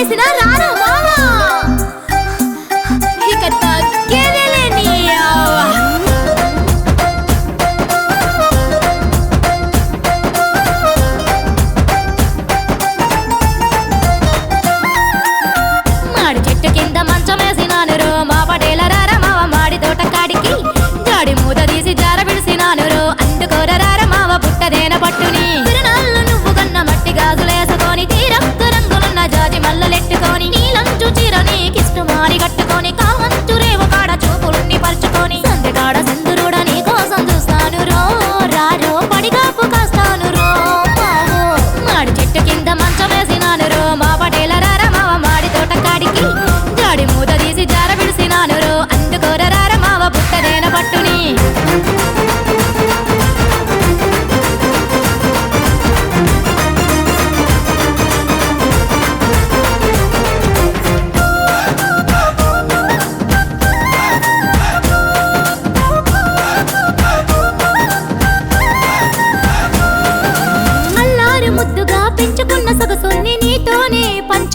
చేసినా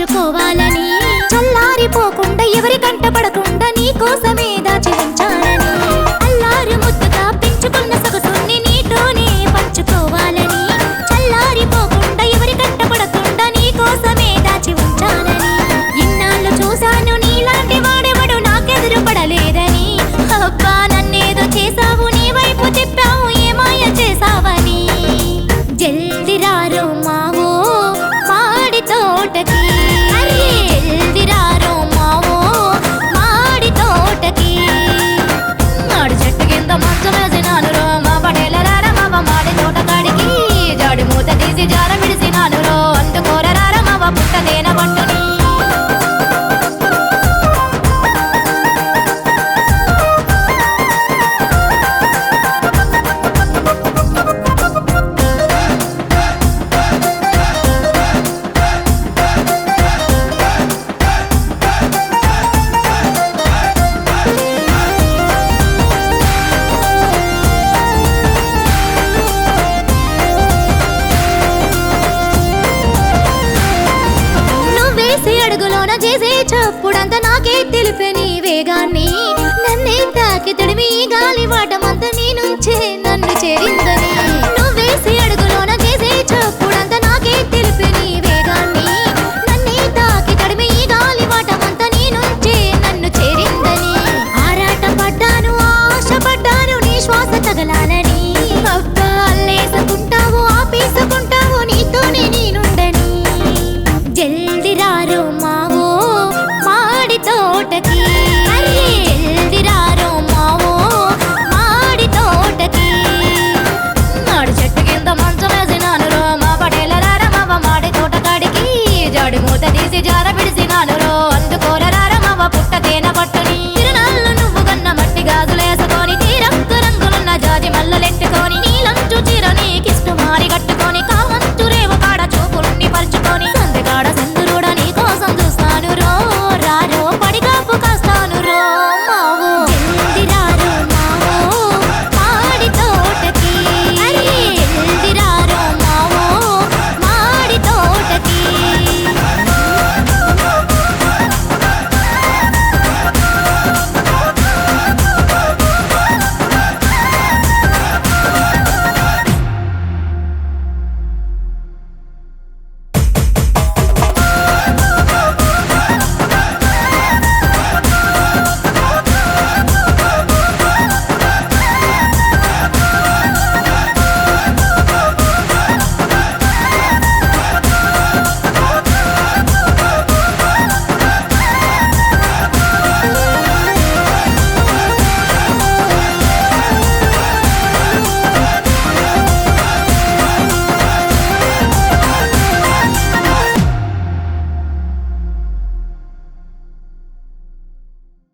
పంచుకోవాలని చల్లారిపోకుండా ఎవరి కంటపడ లోన చేసే చప్పుడంతా నాకే తెలిపే నీ వేగాన్ని. నన్నే తాకి తడిమి గాలి వాటమంతా నీ నుంచే నన్ను చేరిందని. నువ్వేసి అడుగులోన చేసే చప్పుడంతా నాకే తెలిపే నీ వేగాన్ని. నన్నే తాకి తడిమి గాలి వాటమంతా నీ నుంచే నన్ను చేరిందని. ఆరాట పడ్డాను ఆశ పడ్డాను నీ శ్వాస తగలాలని. అబ్బా అల్లేసుకుంటావు ఆపేసుకు te.